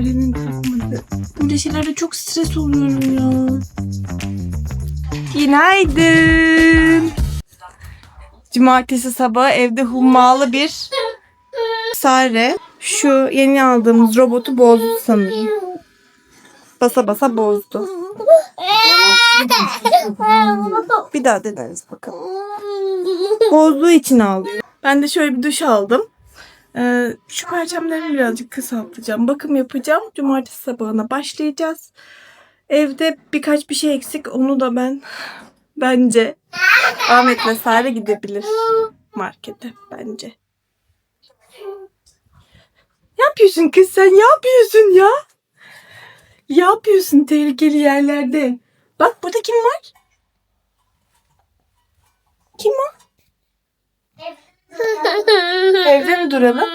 Sare'nin takmadı. Böyle şeylerde çok stres oluyorum ya. Günaydın. Cumartesi sabahı evde hummalı bir Sare şu yeni aldığımız robotu bozdu sanırım. Basa basa bozdu. Bir daha deneriz bakalım. Bozduğu için ağlıyor. Ben de şöyle bir duş aldım. Ee, şu perçemlerimi birazcık kısaltacağım. Bakım yapacağım. Cumartesi sabahına başlayacağız. Evde birkaç bir şey eksik. Onu da ben bence Ahmet ve Sare gidebilir markete bence. Ne yapıyorsun kız sen? Ne yapıyorsun ya? Ne yapıyorsun tehlikeli yerlerde? Bak burada kim var? Kim o? Evde mi duralım?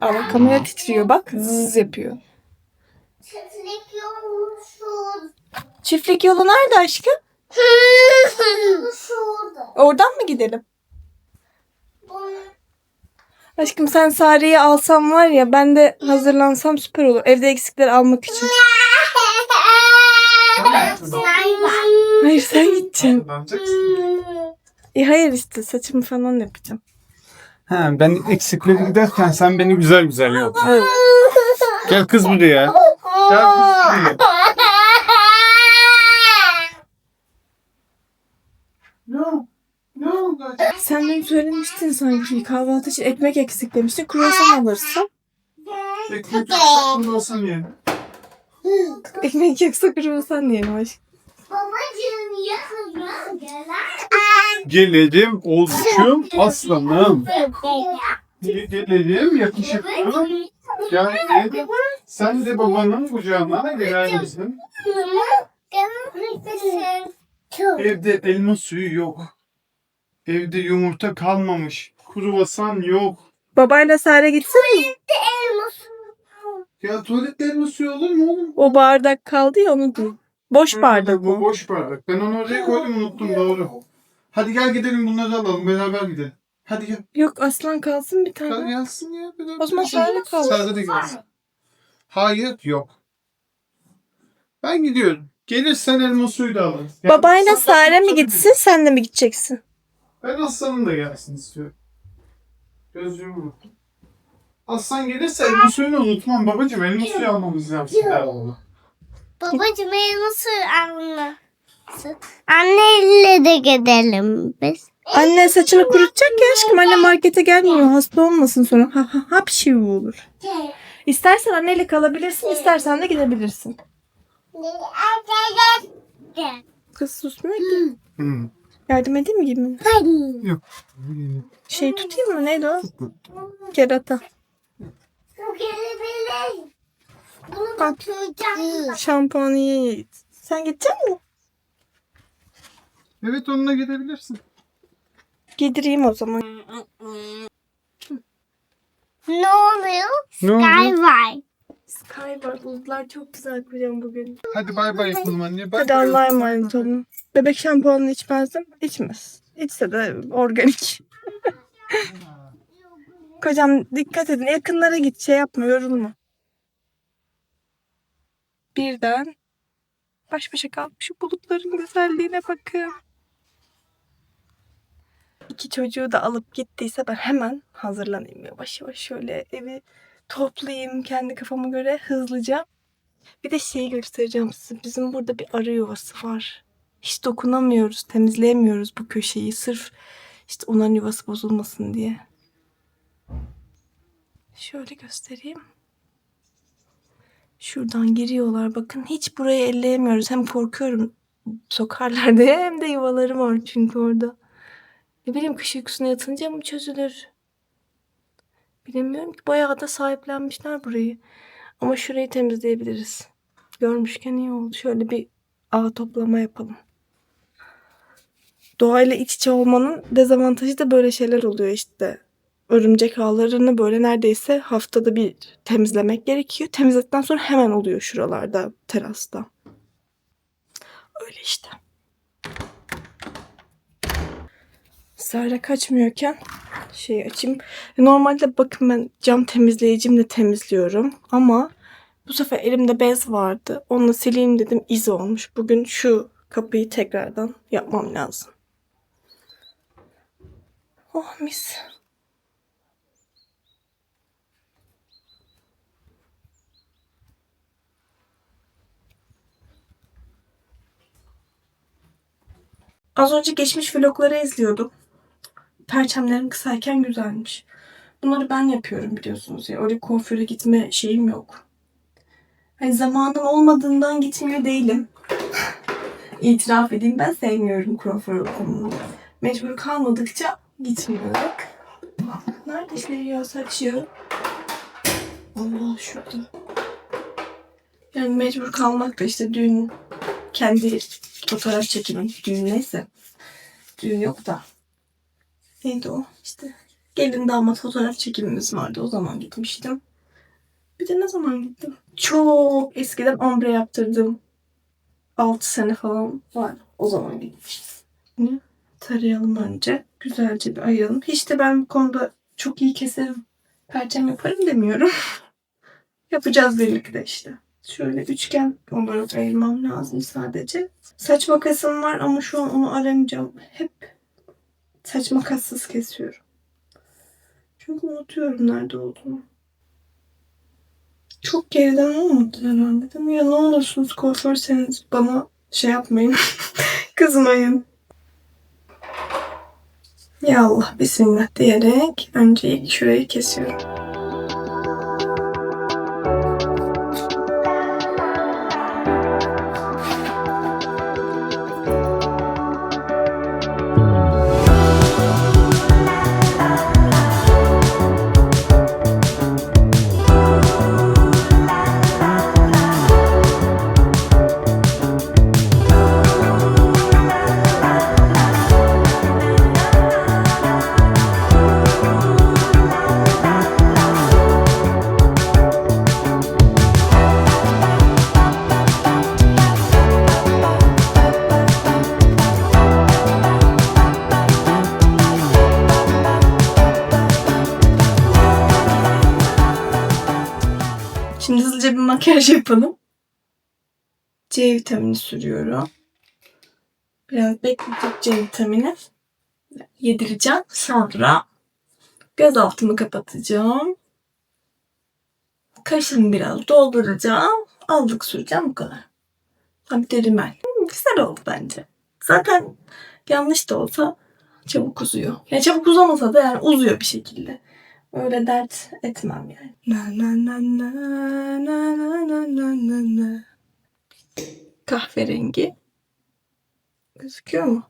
Ama kamera titriyor bak. Zzz yapıyor. Çiftlik yolu nerede aşkım? Oradan mı gidelim? Aşkım sen Sare'yi alsam var ya ben de hazırlansam süper olur. Evde eksikleri almak için. Hayır sen gideceksin. Yapacaksın? E hayır işte saçımı falan yapacağım. Ha, ben eksikleri giderken sen beni güzel güzel yap. Evet. Gel kız buraya. Gel kız buraya. Sen dün söylemiştin sanki kahvaltı için ekmek eksik demiştin. Kruvasan alırsın. Ekmek yoksa olsun yani. Ekmek yoksa kruvasan yiyelim aşkım. Babacığım yakın gelen. Gelelim oğlum aslanım. Gelelim yakışıklı. Gel gel. Sen de babanın kucağına gelir misin? Evde elma suyu yok. Evde yumurta kalmamış. Kruvasan yok. Babayla Sare gitsin mi? Ya tuvalette elma suyu olur mu oğlum? O bardak kaldı ya onu değil. Boş bardak Bu bu. boş bardak. Ben onu oraya koydum unuttum doğru. Hadi gel gidelim bunları alalım beraber gidelim. Hadi gel. Yok aslan kalsın bir Gel tane. gelsin ya. beraber. O zaman Sare kalsın. Sade de gelsin. Hayır yok. Ben gidiyorum. Gelirsen elma suyu da alırız. Yani Babayla Sare mi gitsin sen de mi gideceksin? Ben Aslan'ın da gelsin istiyorum. Gözlüğümü unuttum. Aslan gelirse elma suyunu unutmam babacığım. Elma suyu almamız lazım. devamlı. Babacığım nasıl anne? Anneyle de gidelim biz. Anne saçını kurutacak ya aşkım. Anne markete gelmiyor. Hasta olmasın sonra. Ha, ha, hapşi olur. İstersen anneyle kalabilirsin. istersen de gidebilirsin. Kız susmuyor ki. Yardım edeyim mi gibi? Yok. Şey tutayım mı? Neydi o? Kerata. Bunu da tutacağım. Şampuanı ye. Sen gidecek misin? Evet onunla gidebilirsin. Gidireyim o zaman. Ne oluyor? Ne? Sky var. Sky var. Bulutlar çok güzel kocam bugün. Hadi bay bay yapalım anne. Bay Hadi bay. Allah'a emanet olun. Bebek şampuanını içmezdim. İçmez. İçse de organik. Kocam dikkat edin. Yakınlara git. Şey yapma. Yorulma. Birden baş başa kalmış bulutların güzelliğine bakın. İki çocuğu da alıp gittiyse ben hemen hazırlanayım yavaş yavaş şöyle evi toplayayım kendi kafama göre hızlıca. Bir de şeyi göstereceğim size. Bizim burada bir arı yuvası var. Hiç dokunamıyoruz, temizleyemiyoruz bu köşeyi. Sırf işte onların yuvası bozulmasın diye. Şöyle göstereyim. Şuradan giriyorlar bakın. Hiç burayı elleyemiyoruz. Hem korkuyorum sokarlar diye hem de yuvaları var çünkü orada. Ne bileyim kış uykusuna yatınca mı çözülür? Bilemiyorum ki bayağı da sahiplenmişler burayı. Ama şurayı temizleyebiliriz. Görmüşken iyi oldu. Şöyle bir ağ toplama yapalım. Doğayla iç içe olmanın dezavantajı da böyle şeyler oluyor işte. Örümcek ağlarını böyle neredeyse haftada bir temizlemek gerekiyor. Temizledikten sonra hemen oluyor şuralarda, terasta. Öyle işte. Sare kaçmıyorken şey açayım. Normalde bakın ben cam temizleyicimle temizliyorum ama bu sefer elimde bez vardı. Onunla sileyim dedim iz olmuş. Bugün şu kapıyı tekrardan yapmam lazım. Oh mis. Az önce geçmiş vlogları izliyordum. Perçemlerim kısayken güzelmiş. Bunları ben yapıyorum biliyorsunuz ya. Öyle kuaföre gitme şeyim yok. Hani zamanım olmadığından gitmiyor değilim. İtiraf edeyim ben sevmiyorum kuaför ortamını. Mecbur kalmadıkça gitmiyorum. Nerede işte ya saç yağı? Allah şurada. Yani mecbur kalmak da işte düğün kendi fotoğraf çekimi düğün neyse. Düğün yok da. Neydi o? İşte gelin damat fotoğraf çekimimiz vardı. O zaman gitmiştim. Bir de ne zaman gittim? Çok eskiden ombre yaptırdım. 6 sene falan var. O zaman gitmiştim. Ne? Tarayalım önce. Güzelce bir ayıralım. Hiç de ben bu konuda çok iyi keserim. Perçem yaparım demiyorum. Yapacağız birlikte işte. Şöyle üçgen olarak ayırmam lazım sadece. Saç makasım var ama şu an onu aramayacağım. Hep saç makassız kesiyorum. Çünkü unutuyorum nerede olduğunu. Çok geriden olmadı herhalde değil mi? Ya ne olursunuz kuaförseniz bana şey yapmayın. Kızmayın. Ya Allah bismillah diyerek önce şurayı kesiyorum. Yapalım. C vitamini sürüyorum. Biraz bekletip C vitamini yedireceğim. Sonra göz altımı kapatacağım. Kaşımı biraz dolduracağım. Allık süreceğim bu kadar. Tabii de rimel. Güzel oldu bence. Zaten yanlış da olsa çabuk uzuyor. Ya çabuk uzamasa da yani uzuyor bir şekilde. Öyle dert etmem yani. Kahverengi. Gözüküyor mu?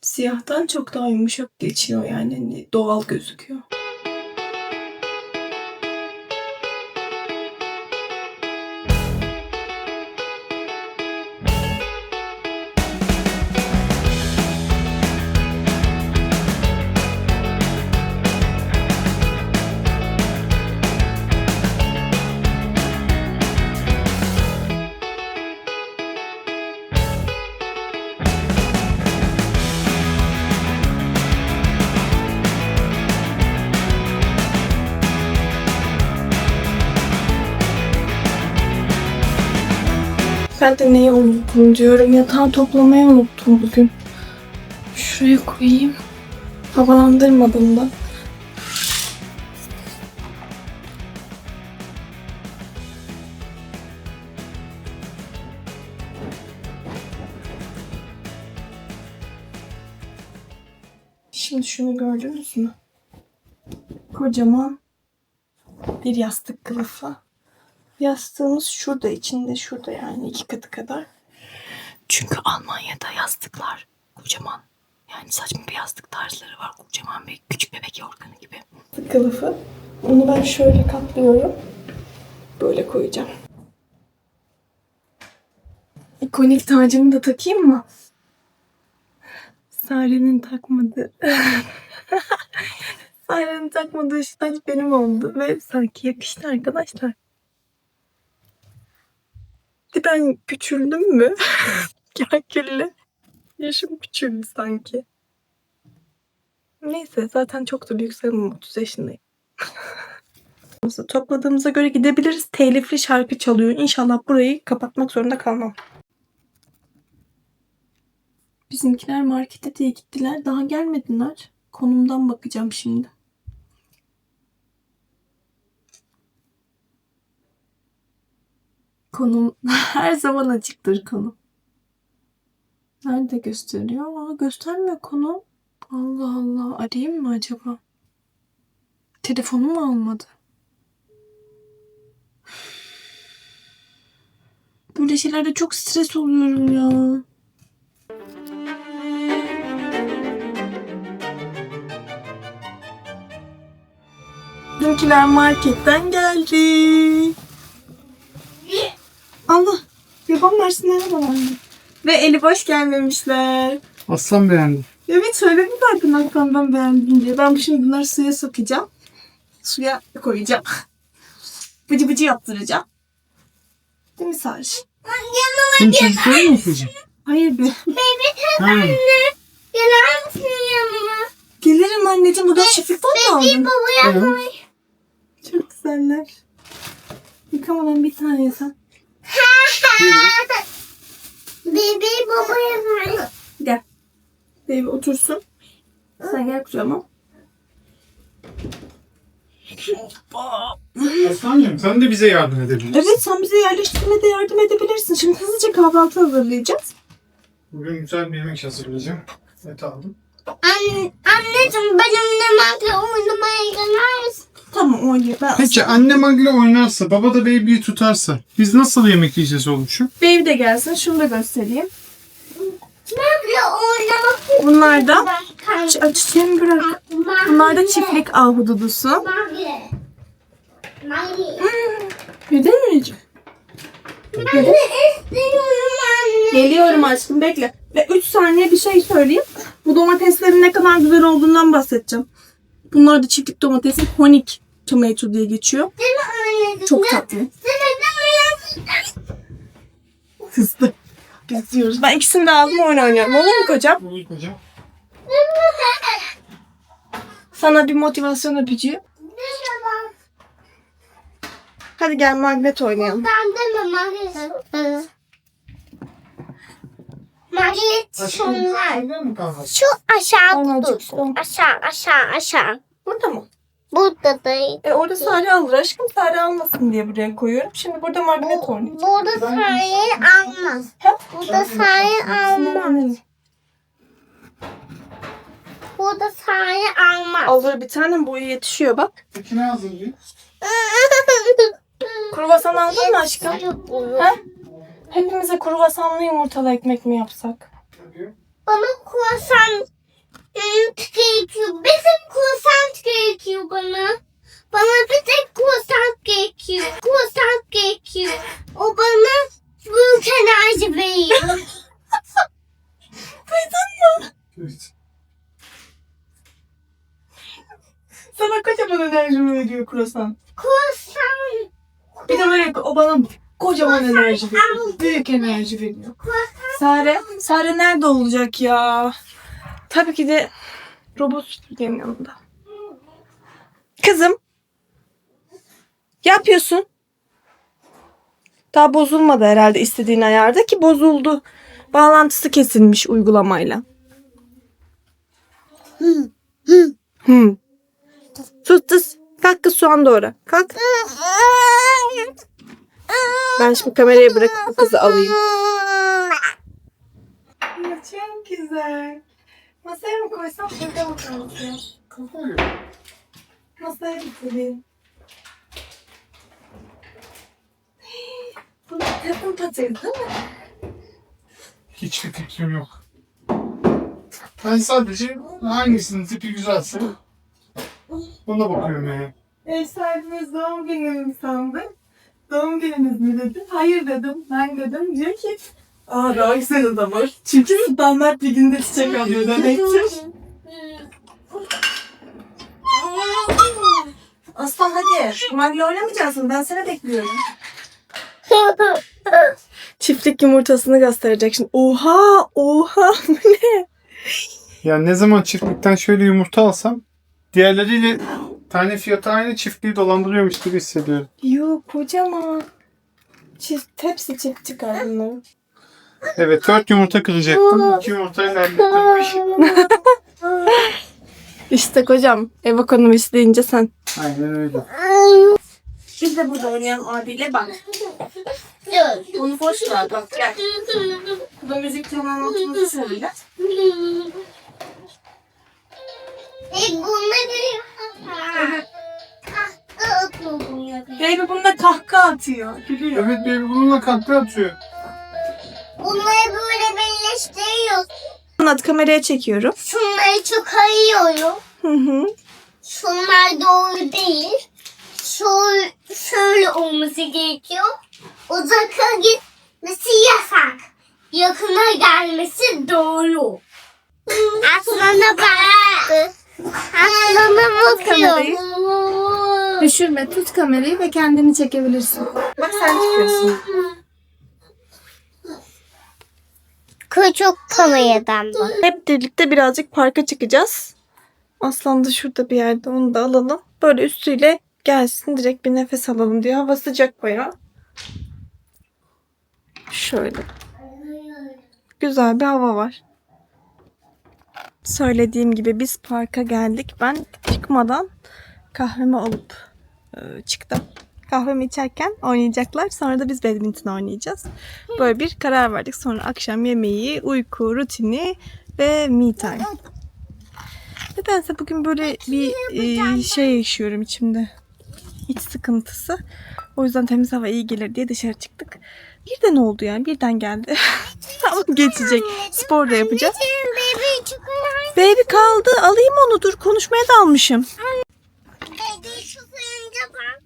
Siyahtan çok daha yumuşak geçiyor yani hani doğal gözüküyor. Ben de neyi unuttum diyorum. Yatağı toplamayı unuttum bugün. Şuraya koyayım. Havalandırmadım da. Şimdi şunu gördünüz mü? Kocaman bir yastık kılıfı. Yastığımız şurada, içinde şurada yani iki katı kadar. Çünkü Almanya'da yastıklar kocaman. Yani saçma bir yastık tarzları var. Kocaman bir küçük bebek yorganı gibi. Kılıfı. Onu ben şöyle katlıyorum. Böyle koyacağım. İkonik tacımı da takayım mı? Sare'nin takmadığı... Sare'nin takmadığı şu taç benim oldu ve sanki yakıştı arkadaşlar. Ben küçüldüm mü? Kalkülle. Yaşım küçüldü sanki. Neyse zaten çok da büyük sayılmam 30 yaşındayım. Topladığımıza göre gidebiliriz. Telifli şarkı çalıyor. İnşallah burayı kapatmak zorunda kalmam. Bizimkiler markete diye gittiler. Daha gelmediler. Konumdan bakacağım şimdi. Konum her zaman açıktır konum. Nerede gösteriyor? Aa, göstermiyor konu. Allah Allah. Arayayım mı acaba? Telefonu mu almadı? Böyle şeylerde çok stres oluyorum ya. Dünküler marketten geldi. Allah. Babam versinler bana. Ve eli boş gelmemişler. Aslan beğendim. Evet söyledim zaten arkamdan beğendim diye. Ben şimdi bunları suya sokacağım. Suya koyacağım. Bıcı bıcı yaptıracağım. Değil mi Sarış? Senin çocukların mı kızım? Hayır be. Ha. Gelir misin yanıma? Gelirim anneciğim. Buradan çiftlikten mi aldın? Babaya Evet. Çok güzeller. Yıkamadan bir tane yesen. Bebeği babaya ver. Gel. Baby otursun. Sen gel kucağıma. Aslancığım sen de bize yardım edebilirsin. Evet sen bize yerleştirmede yardım edebilirsin. Şimdi hızlıca kahvaltı hazırlayacağız. Bugün güzel bir yemek hazırlayacağım. Et aldım. Anne, anneciğim benimle makle oynamaya gelir misin? Tamam oynayayım. Ben Peki anne Magle oynarsa, baba da baby'yi tutarsa biz nasıl yemek yiyeceğiz oluşum? Baby de gelsin. Şunu da göstereyim. Makle oynamak Bunlar da Ç- çiçeğimi bırak. Bunlar da çiftlik ahududusu. Makle. Makle. Neden istiyorum anne. Geliyorum aşkım bekle. Ve 3 saniye bir şey söyleyeyim. Bu domateslerin ne kadar güzel olduğundan bahsedeceğim. Bunlar da çiftlik domatesi. Honik tomato diye geçiyor. Çok tatlı. Hızlı. Biz diyoruz. Ben ikisini de aldım oyun oynuyorum. Olur mu kocam? Buyur hocam. Sana bir motivasyon öpücüğü. Hadi gel magnet oynayalım. Ben de mi magnet? Magnet şunlar. Şu aşağı dur. Aşağı aşağı aşağı. Burada mı? Burada değil. E orada Sare alır aşkım. Sare almasın diye buraya koyuyorum. Şimdi burada magnet oynayacağım. Burada sayı almaz. Burada sayı almaz. Burada sayı almaz. Alır bir tane boyu yetişiyor bak. Ne hazırlayayım? Kruvasan aldın mı aşkım? Ha? Hepimize kruvasanlı yumurtalı ekmek mi yapsak? Bana kruvasan ım, gerekiyor. Bizim kruvasan gerekiyor bana. Bana bir tek kruvasan gerekiyor. Kruvasan gerekiyor. O bana büyük enerji veriyor. Evet. Sana kocaman enerji veriyor kruvasan. kruvasan, Bir de böyle o bana kocaman enerji Büyük enerji veriyor. Sare, Sare nerede olacak ya? Tabii ki de robot süpürgenin yanında. Kızım. Yapıyorsun? Daha bozulmadı herhalde istediğin ayarda ki bozuldu. Bağlantısı kesilmiş uygulamayla. Hı. Sus sus. Kalk kız soğan doğra. Kalk. Ben şimdi kamerayı bırakıp bu kızı alayım. Çok güzel. Masaya mı koysam şurada mı kalsın? Kafayı. Masaya getireyim. Bu takım patırdı değil mi? Hiçbir fikrim yok. Ben sadece hangisinin tipi güzelse ona bakıyorum yani. Ev sahibimiz doğum gününü mü sandı? Doğum gününüz mü dedi. Hayır dedim. Ben dedim. Diyor ki Aa daha güzel var. Çünkü standart bir günde çiçek alıyor demektir. Aslan hadi. Magle oynamayacaksın. Ben seni bekliyorum. Çift Çiftlik yumurtasını gösterecek şimdi. Oha! Oha! Bu ne? Ya ne zaman çiftlikten şöyle yumurta alsam diğerleriyle tane fiyatı aynı çiftliği dolandırıyormuş gibi hissediyorum. Yok kocaman. Çift, hepsi çift çıkar bunların. Evet dört yumurta kıracaktım. İki yumurtayla hallettim. İşte kocam ev ekonomisi deyince sen. Aynen öyle. Biz de burada oynayalım abiyle bak. Bunu boş ver bak gel. Bu da müzik tanıtımını söyle. Baby bunda kahkaha atıyor. Gülüyor. Evet baby bununla kahve atıyor. Bunları böyle birleştiriyoruz. Anlat kameraya çekiyorum. Şunları çıkarıyorum. Hı hı. Şunlar doğru değil. Şöyle, şöyle olması gerekiyor. Uzaka gitmesi yasak. Yakına gelmesi doğru. Aslana bak. Aslana kamerayı. bakıyor. Düşürme tut kamerayı ve kendini çekebilirsin. Bak sen çıkıyorsun. Küçük kameradan bak. Hep birlikte birazcık parka çıkacağız. Aslan da şurada bir yerde onu da alalım. Böyle üstüyle gelsin direkt bir nefes alalım diyor. Hava sıcak bayağı. Şöyle. Güzel bir hava var. Söylediğim gibi biz parka geldik. Ben çıkmadan kahvemi alıp e, çıktım. Kahvemi içerken oynayacaklar. Sonra da biz badminton oynayacağız. Böyle bir karar verdik. Sonra akşam yemeği, uyku, rutini ve me time. Nedense bugün böyle bir e, şey yaşıyorum içimde. İç sıkıntısı. O yüzden temiz hava iyi gelir diye dışarı çıktık. Birden oldu yani. Birden geldi. Ama geçecek. Spor da yapacağız. Bebeği çıkıyor. Baby kaldı. Alayım onu. Dur konuşmaya dalmışım. Bebeği çıkınca bak.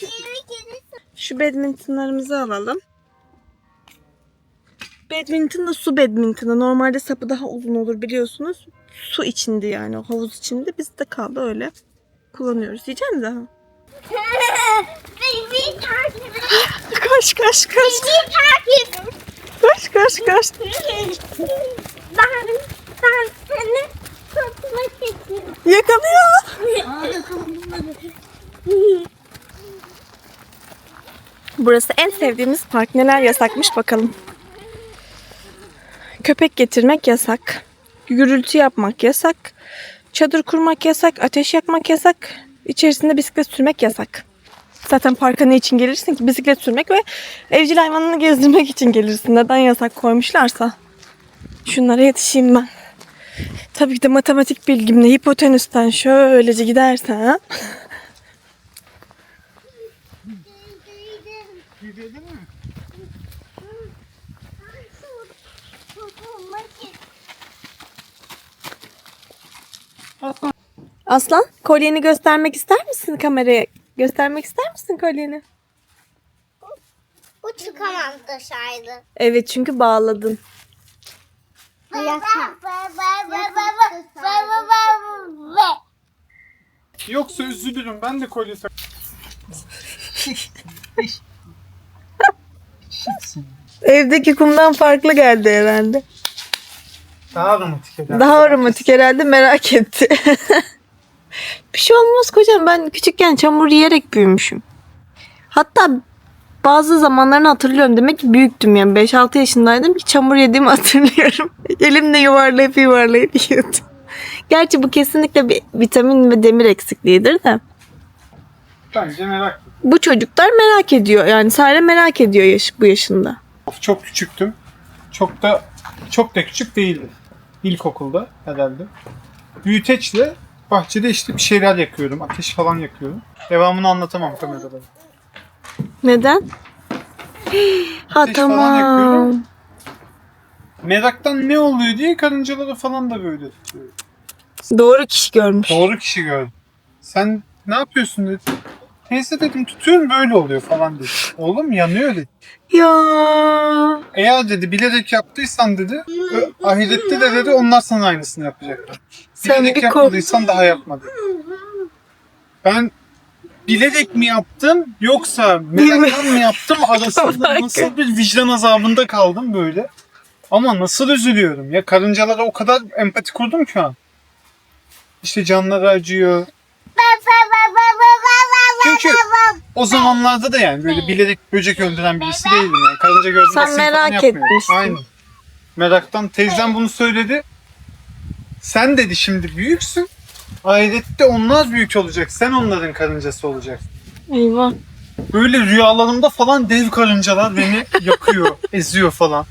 Bebeği kedisi. Şu badmintonlarımızı alalım. Badminton da su badmintonu. Normalde sapı daha uzun olur biliyorsunuz. Su içinde yani o havuz içinde. Bizde kaldı öyle. Kullanıyoruz. Yiyecek misin daha? Bebeği takip et. Koş koş koş. Bebeği takip koş koş. Ben, ben seni tutmak istiyorum. Yakalıyor. Burası en sevdiğimiz park. Neler yasakmış bakalım. Köpek getirmek yasak. Gürültü yapmak yasak. Çadır kurmak yasak. Ateş yakmak yasak. İçerisinde bisiklet sürmek yasak. Zaten parka ne için gelirsin ki? Bisiklet sürmek ve evcil hayvanını gezdirmek için gelirsin. Neden yasak koymuşlarsa. Şunlara yetişeyim ben. Tabii ki de matematik bilgimle hipotenüsten şöylece gidersen Aslan kolyeni göstermek ister misin kameraya? Göstermek ister misin kolyeni? Bu çıkamam dışarıda. Evet çünkü bağladın. Yoksa üzülürüm ben de kolye tak. Evdeki kumdan farklı geldi herhalde. Daha romantik eder. Daha romantik herhalde merak etti. bir şey olmaz kocam. Ben küçükken çamur yiyerek büyümüşüm. Hatta bazı zamanlarını hatırlıyorum. Demek ki büyüktüm yani. 5-6 yaşındaydım ki çamur yediğimi hatırlıyorum. Elimle yuvarlayıp yuvarlayıp yiyordum. Gerçi bu kesinlikle bir vitamin ve demir eksikliğidir de. Bence merak. Bu çocuklar merak ediyor. Yani Sare merak ediyor yaş, bu yaşında. Çok küçüktüm. Çok da çok da küçük değildim. İlkokulda herhalde. Büyüteçle bahçede işte bir şeyler yakıyorum. Ateş falan yakıyorum. Devamını anlatamam kamerada. Neden? ha Ateş falan tamam. yakıyorum. Meraktan ne oluyor diye karıncaları falan da böyle tutuyorum. Doğru kişi görmüş. Doğru kişi gördüm. Sen ne yapıyorsun dedi. Neyse dedim tutuyorum böyle oluyor falan dedi. Oğlum yanıyor dedi. Ya. Eğer dedi bilerek yaptıysan dedi ö- ahirette de dedi onlar sana aynısını yapacaklar. Sen Bilerek bir kork- yapmadıysan daha yapma dedi. Ben bilerek mi yaptım yoksa meraktan mı yaptım arasında nasıl bir vicdan azabında kaldım böyle. Ama nasıl üzülüyorum ya karıncalara o kadar empati kurdum ki an. İşte canları acıyor. Çünkü o zamanlarda da yani böyle bilerek böcek öldüren birisi değilim yani. Karınca gördüğümde Sen merak yapmıyorum. etmişsin. Aynen. Meraktan teyzem bunu söyledi. Sen dedi şimdi büyüksün. Ahirette onlar büyük olacak. Sen onların karıncası olacaksın. Eyvah. Böyle rüyalarımda falan dev karıncalar beni yakıyor, eziyor falan.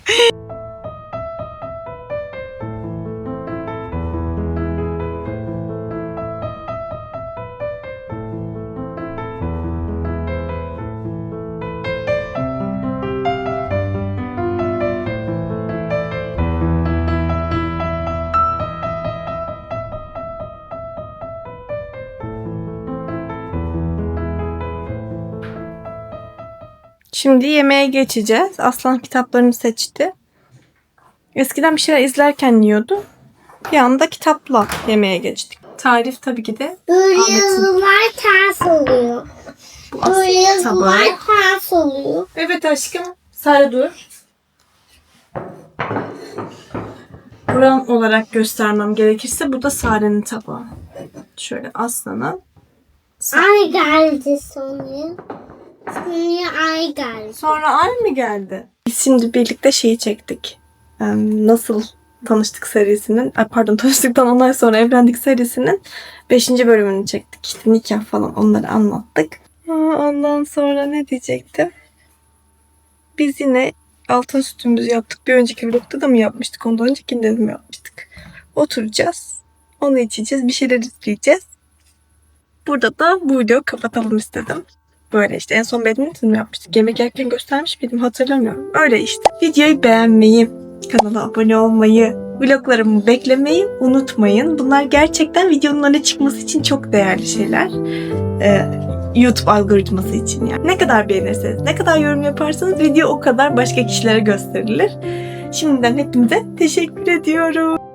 Şimdi yemeğe geçeceğiz. Aslan kitaplarını seçti. Eskiden bir şeyler izlerken yiyordu. Bir anda kitapla yemeğe geçtik. Tarif tabii ki de Böyle Ahmet'in. yazılar ters oluyor. bu Böyle aslan yazılar ters oluyor. Evet aşkım. Sare dur. Buran olarak göstermem gerekirse bu da Sare'nin tabağı. Şöyle aslanın. Ay geldi sonra. Sonra ay geldi. Sonra ay mı geldi? Biz şimdi birlikte şeyi çektik. Nasıl tanıştık serisinin, pardon tanıştıktan 10 ay sonra evlendik serisinin 5. bölümünü çektik. İşte nikah falan onları anlattık. Ondan sonra ne diyecektim? Biz yine altın sütümüzü yaptık. Bir önceki vlogda da mı yapmıştık? Ondan öncekinde de mi yapmıştık? Oturacağız. Onu içeceğiz. Bir şeyler izleyeceğiz. Burada da bu videoyu kapatalım istedim. Böyle işte en son badminton mi yapmıştık? Yemek yerken göstermiş miydim hatırlamıyorum. Öyle işte. Videoyu beğenmeyi, kanala abone olmayı, vloglarımı beklemeyi unutmayın. Bunlar gerçekten videonun öne çıkması için çok değerli şeyler. Ee, YouTube algoritması için yani. Ne kadar beğenirseniz, ne kadar yorum yaparsanız video o kadar başka kişilere gösterilir. Şimdiden hepinize teşekkür ediyorum.